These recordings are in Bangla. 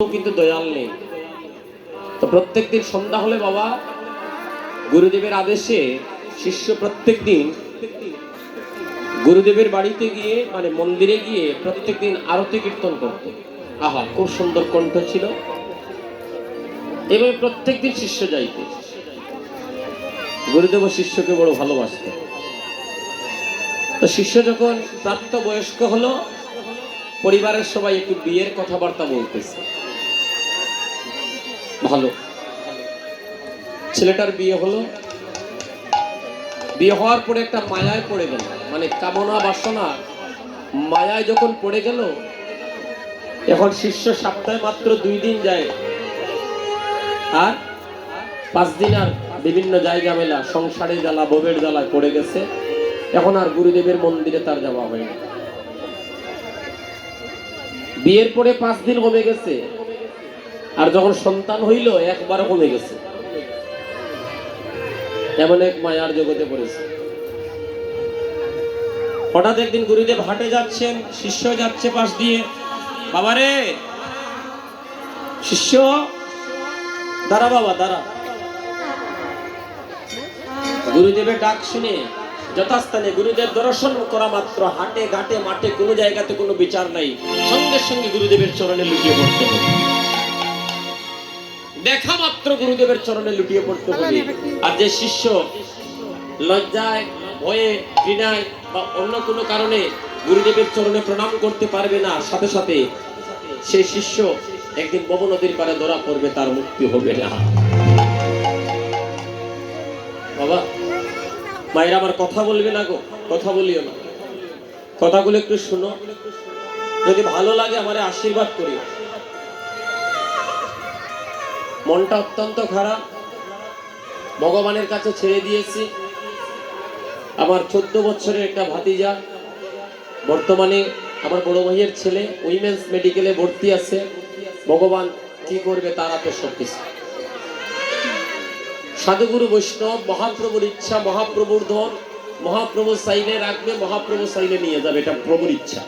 কিন্তু দয়াল নেই। তো প্রত্যেক দিন সন্ধ্যা হলে বাবা গুরুদেবের আদেশে শিষ্য প্রত্যেক দিন গুরুদেবের বাড়িতে গিয়ে মানে মন্দিরে গিয়ে প্রত্যেক দিন আরতি কীর্তন করত। আহা, খুব সুন্দর কণ্ঠ ছিল। এভাবে প্রত্যেক দিন শিষ্য যাইতে। গুরুদেব শিষ্যকে বড় ভালোবাসত। শিষ্য যখন প্রাপ্ত বয়স্ক হলো পরিবারের সবাই একটু বিয়ের কথাবার্তা বলতেছে। ভালো। ছেলেটার বিয়ে হলো। বিয়ে হওয়ার পরে একটা মায়ায় পড়ে গেল। মানে কামনা বাসনা, মায়ায় যখন পড়ে গেল, এখন শিষ্য সপ্তাহে মাত্র দুই দিন যায়। আর পাঁচ দিন আর বিভিন্ন জায়গা মেলা সংসারে জ্বালা ববের জ্বালায় পড়ে গেছে। এখন আর গুরুদেবের মন্দিরে তার যাওয়া হয়নি বিয়ের পরে পাঁচ দিন কমে গেছে। আর যখন সন্তান হইল একবারও কমে গেছে। এমন এক মায়ার জগতে পড়েছে। হঠাৎ একদিন গুরুদেব হাটে যাচ্ছেন, শিষ্য যাচ্ছে পাশ দিয়ে বাবারে শিষ্য, দাঁড়া বাবা, দাঁড়া। গুরুদেবের ডাক শুনে যথাস্থানে গুরুদেব দর্শন করা মাত্র। হাটে ঘাটে মাঠে কোনো জায়গাতে কোনো বিচার নাই। সঙ্গে সঙ্গে গুরুদেবের চরণে লুটিয়ে পড়তে হবে। দেখা মাত্র গুরুদেবের চরণে লুটিয়ে পড়তে হবে। আর যে শিষ্য লজ্জায় ভয়ে ঘৃণায় বা অন্য কোনো কারণে গুরুদেবের চরণে প্রণাম করতে পারবে না সাথে সাথে সেই শিষ্য একদিন বব নদীর পারে ধরা পড়বে তার মুক্তি হবে না। বাবা মায়ের আমার কথা বলবে না গো, কথা বলিও না। কথাগুলো একটু শুনো। যদি ভালো লাগে আমার আশীর্বাদ করি মনটা অত্যন্ত খারাপ। ভগবানের কাছে ছেড়ে দিয়েছি। আমার চোদ্দ বছরের একটা ভাতিজা। বর্তমানে আমার বড় ভাইয়ের ছেলে, উইমেন্স মেডিকেলে ভর্তি আছে। ভগবান কি করবে তার হাতে সব কিছু সাধুগুরু বৈষ্ণব, মহাপ্রভুর ইচ্ছা, মহাপ্রভুর ধন মহাপ্রভু চাইলে রাখবে মহাপ্রভু চাইলে নিয়ে যাবে, এটা প্রভুর ইচ্ছা।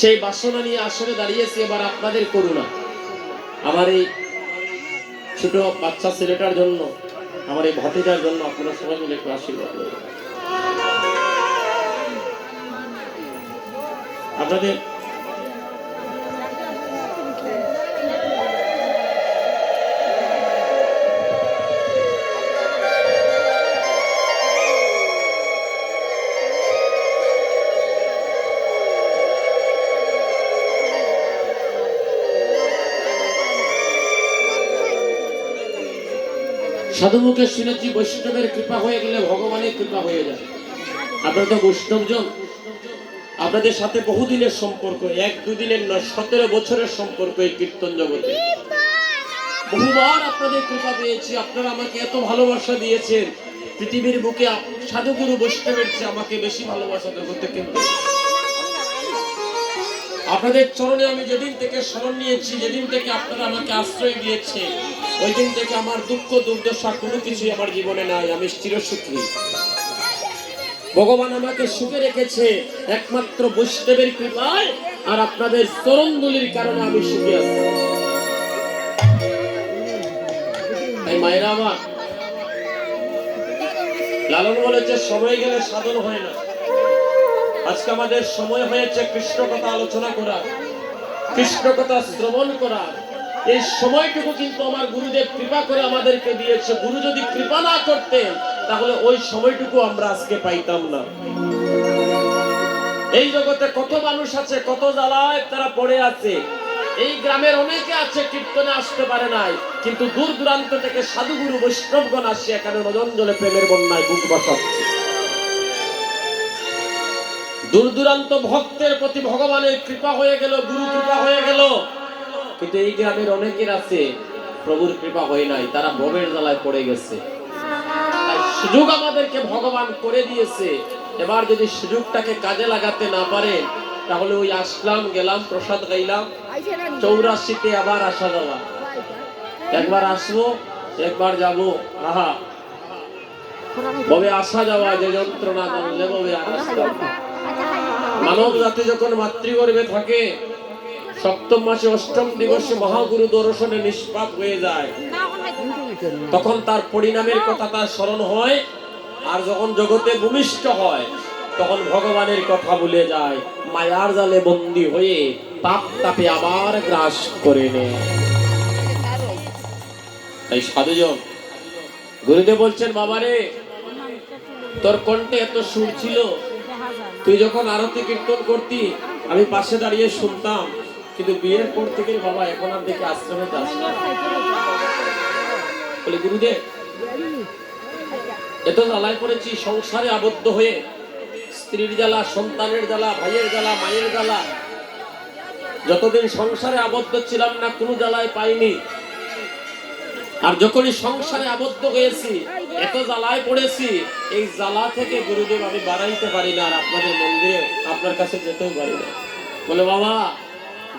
সেই বাসনা নিয়ে আসলে দাঁড়িয়েছি, এবার আপনাদের করুণা। আমার এই ছোট বাচ্চা ছেলেটার জন্য, আমার এই ভাতিটার জন্য আপনারা সবাই মিলে একটু আশীর্বাদ আপনাদের সাধু মুখে শুনেছি বৈষ্ণবের কৃপা হয়ে গেলে ভগবানের কৃপা হয়ে যায়। আপনারা তো বৈষ্ণবজন। আপনাদের সাথে বহুদিনের সম্পর্ক, এক দুদিনের নয়, সতেরো বছরের সম্পর্ক এই কীর্তন জগতে। বহুবার আপনাদের কৃপা পেয়েছি, আপনারা আমাকে এত ভালোবাসা দিয়েছেন। পৃথিবীর বুকে সাধুগুরু বৈষ্ণবের চেয়ে আমাকে বেশি ভালোবাসা জগতে কিন্তু আপনাদের চরণে আমি যেদিন থেকে স্মরণ নিয়েছি, যেদিন থেকে আপনারা আমাকে আশ্রয় দিয়েছে ওই দিন থেকে আমার দুঃখ, দুর্দশা কোনো কিছুই আমার জীবনে নাই, আমি চিরসুখী। ভগবান আমাকে সুখে রেখেছে একমাত্র বৈষ্ণবের কৃপায়, আর আপনাদের চরণদুলির কারণে আমি সুখে আছি। তাই মায়েরা আমার, লালন বলেছে, সময় গেলে সাধন হয় না। আজকে আমাদের সময় হয়েছে কৃষ্ণ কথা আলোচনা করা কৃষ্ণ কথা শ্রবণ করা এই সময়টুকু কিন্তু আমার গুরুদেব কৃপা করে আমাদেরকে দিয়েছে। গুরু যদি কৃপা না করতেন, তাহলে ওই সময়টুকু আমরা আজকে পাইতাম না। এই জগতে কত মানুষ আছে, কত জ্বালায় তারা পড়ে আছে। এই গ্রামের অনেকে আছে, কীর্তনে আসতে পারে নাই। কিন্তু দূর দূরান্ত থেকে সাধুগুরু বৈষ্ণবগণ আসে, এখানে নজন জলে প্রেমের বন্যায় বুক বসাচ্ছে। দূর দূরান্ত ভক্তের প্রতি ভগবানের কৃপা হয়ে গেল, গুরু কৃপা হয়ে গেল। কিন্তু এই গ্রামের অনেকের আছে, প্রভুর কৃপা হয় নাই, তারা ভবের জ্বালায় পড়ে গেছে। সুযোগ আমাদেরকে ভগবান করে দিয়েছে। এবার যদি সুযোগটাকে কাজে লাগাতে না পারে, তাহলে ওই আসলাম, গেলাম, প্রসাদ গাইলাম চৌরাশিতে আবার আসা যাওয়া একবার আসব, একবার যাব। আহা। ববে আসা যাওয়া যে যন্ত্রণা জানলে ববে না। মানব জাতি যখন মাতৃগর্ভে থাকে, সপ্তম মাসে অষ্টম দিবসে মহাগুরু দর্শনে নিষ্পাপ হয়ে যায়। তখন তার পরিণামের কথা তার স্মরণ হয়, আর যখন জগতে ভূমিষ্ঠ হয়, তখন ভগবানের কথা ভুলে যায়। মায়ার জালে বন্দি হয়ে পাপ তাপে আবার গ্রাস করে নেয়। তাই সাধুজন, গুরুদেব বলছেন, বাবারে, তোর কণ্ঠে এত সুর ছিল তুই যখন আরতি কীর্তন করতি, আমি পাশে দাঁড়িয়ে শুনতাম, কিন্তু বিয়ের পর থেকে বাবা এখন আর দেখে আশ্রমে যাস বলে, গুরুদেব, এত জ্বালায় পড়েছি, সংসারে আবদ্ধ হয়ে, স্ত্রীর জ্বালা, সন্তানের জ্বালা, ভাইয়ের জ্বালা, মায়ের জ্বালা। যতদিন সংসারে আবদ্ধ ছিলাম না, কোনো জ্বালায় পাইনি। আর যখনই সংসারে আবদ্ধ হয়েছি এত জ্বালায় পড়েছি। এই জ্বালা থেকে গুরুদেব আমি বাড়াইতে পারি না আর আপনাদের মন্দিরে আপনার কাছে যেতেও পারি না। বলে, বাবা,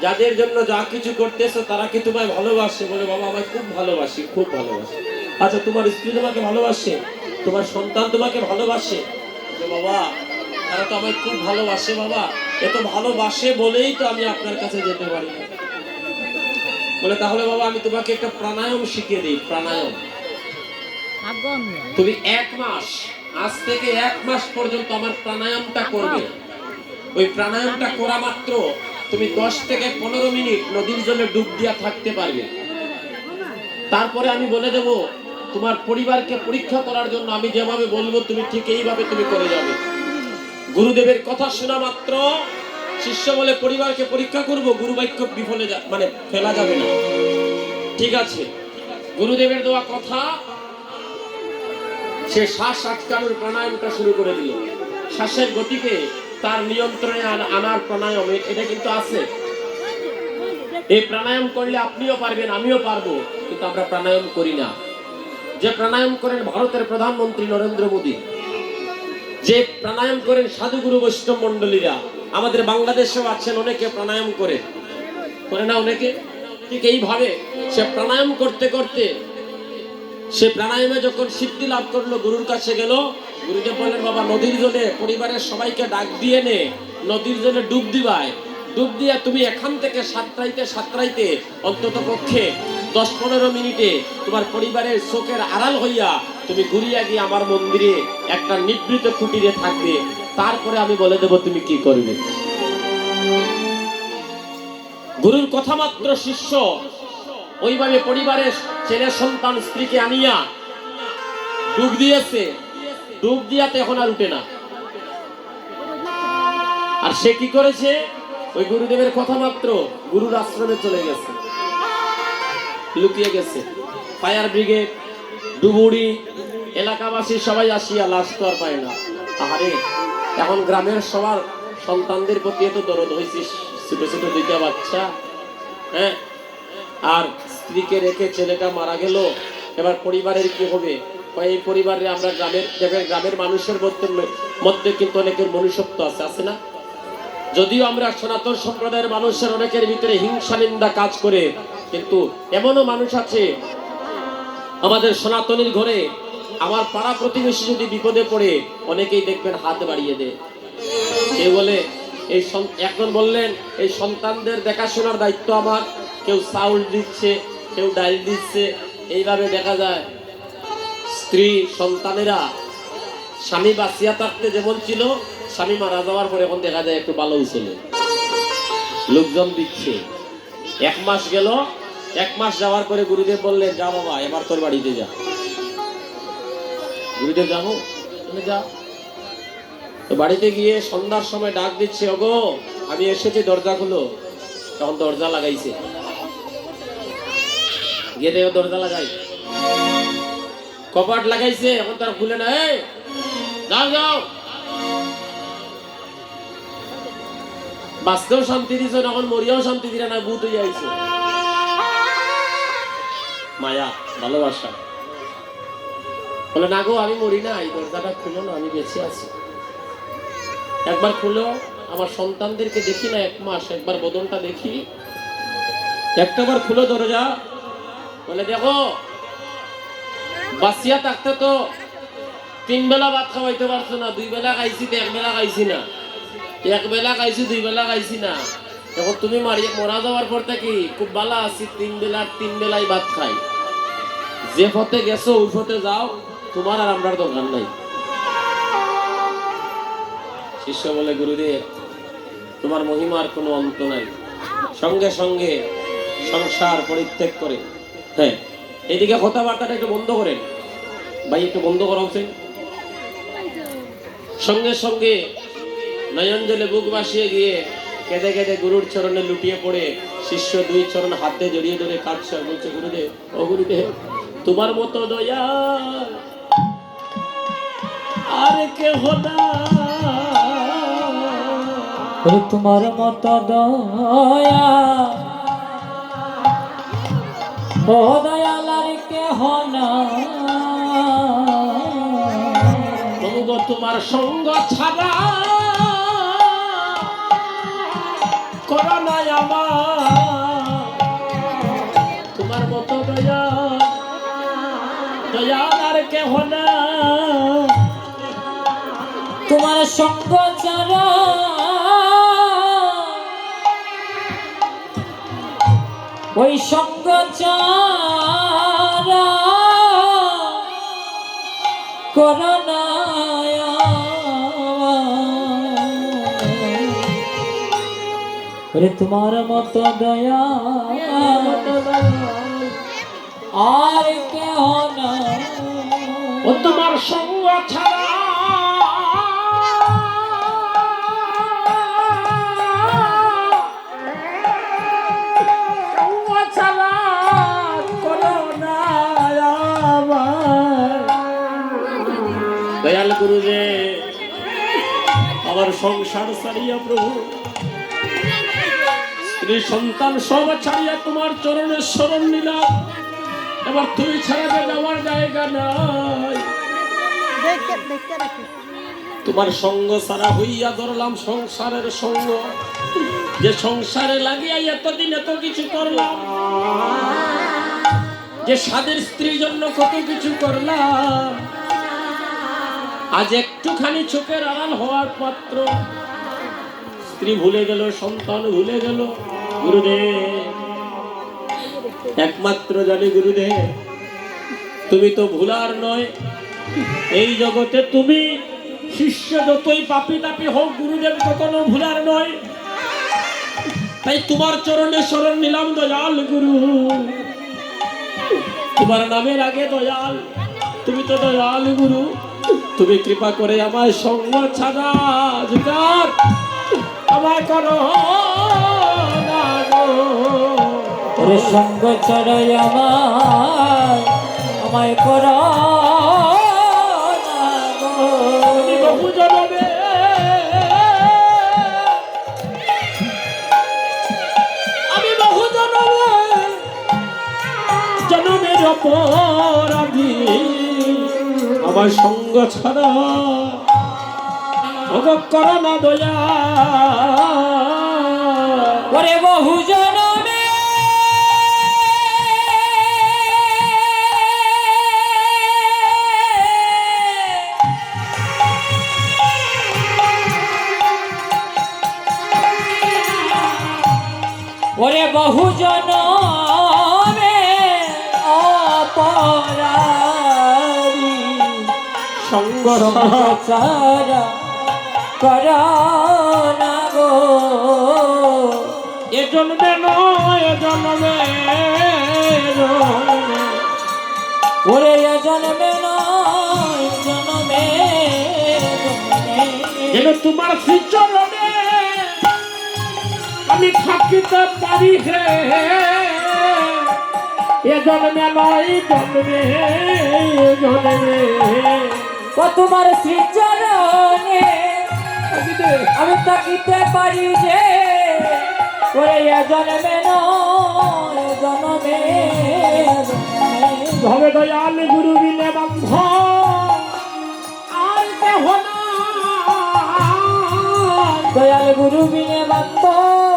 যাদের জন্য যা কিছু করতেছো তারা কি তোমায় ভালোবাসে? বলে, বাবা, আমায় খুব ভালোবাসি খুব ভালোবাসি। আচ্ছা তোমার স্ত্রী তোমাকে ভালোবাসে? তোমার সন্তান তোমাকে ভালোবাসে? বাবা, তারা তো আমায় খুব ভালোবাসে, বাবা। এত ভালোবাসে বলেই তো আমি আপনার কাছে যেতে পারি না। বলে, তাহলে বাবা, আমি তোমাকে একটা প্রাণায়াম শিখিয়ে দিই, প্রাণায়াম। তুমি এক মাস আজ থেকে এক মাস পর্যন্ত আমার প্রাণায়ামটা করবে ওই প্রাণায়ামটা করা মাত্র তুমি দশ থেকে পনেরো মিনিট নদীর জলে ডুব দিয়া থাকতে পারবে। তারপরে আমি বলে দেব তোমার পরিবারকে পরীক্ষা করার জন্য আমি যেভাবে বলব তুমি ঠিক এইভাবে তুমি করে যাবে। গুরুদেবের কথা শোনা মাত্র শিষ্য বলে পরিবারকে পরীক্ষা করব গুরু বাক্য বিফলে মানে ফেলা যাবে না। ঠিক আছে। গুরুদেবের দেওয়া কথা সে শ্বাস আটকানোর প্রাণায়ামটা শুরু করে দিল। শ্বাসের গতিকে তার নিয়ন্ত্রণে আন- আনার প্রাণায়াম এটা কিন্তু আছে। এই প্রাণায়াম করলে আপনিও পারবেন, আমিও পারব, কিন্তু আমরা প্রাণায়াম করি না। যে প্রাণায়াম করেন ভারতের প্রধানমন্ত্রী নরেন্দ্র মোদী, যে প্রাণায়াম করেন সাধুগুরু বৈষ্ণব মন্ডলীরা আমাদের বাংলাদেশেও আছেন অনেকে প্রাণায়াম করে। করে না অনেকে? ঠিক এইভাবে সে প্রাণায়াম করতে করতে সে প্রাণায়ামে যখন সিদ্ধি লাভ করল, গুরুর কাছে গেল গুরুদেব বললেন, বাবা, নদীর জলে পরিবারের সবাইকে ডাক দিয়ে নে, নদীর জলে ডুব দিবায়। ডুব দিয়া তুমি এখান থেকে সাতটাইতে সাতটাইতে অন্তত পক্ষে দশ পনেরো মিনিটে তোমার পরিবারের চোখের আড়াল হইয়া তুমি ঘুরিয়া গিয়ে আমার মন্দিরে একটা নিবৃত কুটিরে থাকবে। তারপরে আমি বলে দেব, তুমি কি করবে? গুরুর কথা মাত্র শিষ্য ওইভাবে পরিবারের ছেলে সন্তান স্ত্রীকে আনিয়া ডুব দিয়েছে, ডুব দিয়াতে এখন আর উঠে না। আর সে কি করেছে? ওই গুরুদেবের কথা মাত্র গুরুর আশ্রমে চলে গেছে। লুকিয়ে গেছে। ফায়ার ব্রিগেড ডুবুরি এলাকাবাসী সবাই আসিয়া লাশ তো আর পায় না। আহারে, এখন গ্রামের সবার সন্তানদের প্রতি এত দরদ হয়েছে, ছোট ছোট দুইটা বাচ্চা হ্যাঁ? আর স্ত্রীকে রেখে ছেলেটা মারা গেল। এবার পরিবারের কি হবে? এই পরিবারে আমরা গ্রামের গ্রামের মানুষের মধ্যে কিন্তু অনেকের মনুষ্যত্ব আছে আছে না? যদিও আমরা সনাতন সম্প্রদায়ের মানুষের অনেকের ভিতরে হিংসা, নিন্দা কাজ করে, কিন্তু এমনও মানুষ আছে আমাদের সনাতনীর ঘরে। আমার পাড়া প্রতিবেশী যদি বিপদে পড়ে, অনেকেই দেখবেন হাত বাড়িয়ে দেয়। কেউ বলে, এই এখন বললেন, এই সন্তানদের দেখাশোনার দায়িত্ব আমার। কেউ চাউল দিচ্ছে, কেউ ডাল দিচ্ছে, এইভাবে দেখা যায়। স্ত্রী, সন্তানেরা স্বামী বাঁচিয়া থাকতে যেমন ছিল, স্বামী মারা যাওয়ার পরে এখন দেখা যায় একটু ভালো ছিল লোকজন দিচ্ছে। এক মাস গেল, এক মাস যাওয়ার পরে গুরুদেব বললেন, যা বাবা, এবার তোর বাড়িতে যা। গুরুদেব, যাব? যা। তো বাড়িতে গিয়ে সন্ধ্যার সময় ডাক দিচ্ছে, ওগো, আমি এসেছি দরজা খুলো। তখন দরজা লাগাইছে। দেখো দরজা লাগাই। কপাট লাগাইছে, এখন তার খুলে না। এই, যাও যাও। বাঁচতেও শান্তি দিছ এখন মরিয়াও শান্তি দিলে না, ভূত হয়ে আইছে। মায়া, ভালোবাসা। বলে, না গো, আমি মরি না, এই দরজাটা খুলো না, আমি বেঁচে আছি। একবার খুলো, আমার সন্তানদেরকে দেখি না, এক মাস, একবার বদনটা দেখি। একটা একটাবার খুলো দরজা। বলে, দেখো বাসিয়া থাকতে তো তিন বেলা ভাত খাওয়াইতে পারছ না, দুই বেলা খাইছি তো এক বেলা খাইছি না। এক বেলা খাইছি, দুই বেলা খাইছি না। এখন তুমি মারি, মরা যাওয়ার পর থেকে খুব ভালো আছি, তিন বেলার তিন বেলাই ভাত খাই। যে পথে গেছো, ওই পথে যাও, তোমার আর আমরার দরকার নাই। শিষ্য বলে, গুরুদেব, তোমার মহিমার কোনো অন্ত নাই। সঙ্গে সঙ্গে সংসার পরিত্যাগ করে হ্যাঁ এদিকে কথাবার্তাটা একটু বন্ধ করেন। ভাই, একটু বন্ধ করা উচিত সঙ্গে সঙ্গে নয়ন জলে বুক ভাসিয়ে গিয়ে কেঁদে কেঁদে গুরুর চরণে লুটিয়ে পড়ে শিষ্য দুই চরণ হাতে জড়িয়ে ধরে কাঁদছে বলছে, গুরুদেব, ও গুরুদেব, তোমার মতো দয়া আর না ওরে তোমার মত দয়া ও দয়ালার কেহ না গো, তোমার সঙ্গ ছাড়া করোনা আমার। তোমার মতো দয়া দয়া আর কেহ না তোমার সঙ্গ ছাড়া ওই সঙ্গ ছাড়া করোনা ওরে তোমার মতো দয়া আর কেহ না ও তোমার সঙ্গ ছাড়া সংসার ছাড়িয়া প্রভু। স্ত্রী সন্তান সব ছাড়িয়া তোমার চরণের শরণ নিলাম। এবার তুই ছাড়া যে যাওয়ার জায়গা নাই। তোমার সঙ্গ সারা হইয়া ধরলাম সংসারের সঙ্গ। যে সংসারে লাগিয়া এতদিন এত কিছু করলাম যে স্বাদের স্ত্রীর জন্য কত কিছু করলাম আজ একটুখানি চোখের আড়াল হওয়ার পাত্র। স্ত্রী ভুলে গেল, সন্তান ভুলে গেল, গুরুদেব। একমাত্র জানি গুরুদেব, তুমি তো ভুলার নয়। এই জগতে তুমি শিষ্য যতই পাপি তাপি হোক, গুরুদেব কখনো ভুলার নয়। তাই তোমার চরণে শরণ নিলাম দয়াল গুরু। তোমার নামের আগে দয়াল, তুমি তো দয়াল গুরু। তুমি কৃপা করে আমায় সঙ্গ ছাড়া আমায় করো। ওরে সঙ্গ ছড়াই আমার আমায় কর তুমি বহু জনমে আমি বহু জনমে জনমের অপরাধী আমার সঙ্গ ছাড়া ভোগ করো না দয়া। ওরে বহু জনমে। ওরে বহু জনমে অপরাধী। সঙ্গ সারা করা না গো এ জন্মে নয় জন্মে জন্মে। ওরে এ জন্মে নয় জন্মে জন্মে। যেন তোমার শ্রীচরণে আমি থাকিতে পারি হে এ জন্মে নয় জন্মে জন্মে ও তোমার শ্রীচরণে আমি থাকিতে পারি যে ওরে এ জন্মে জন্মে দয়াল গুরু বিনে বন্ধ আর দেহ না। দয়াল গুরু বিনে বান্ধব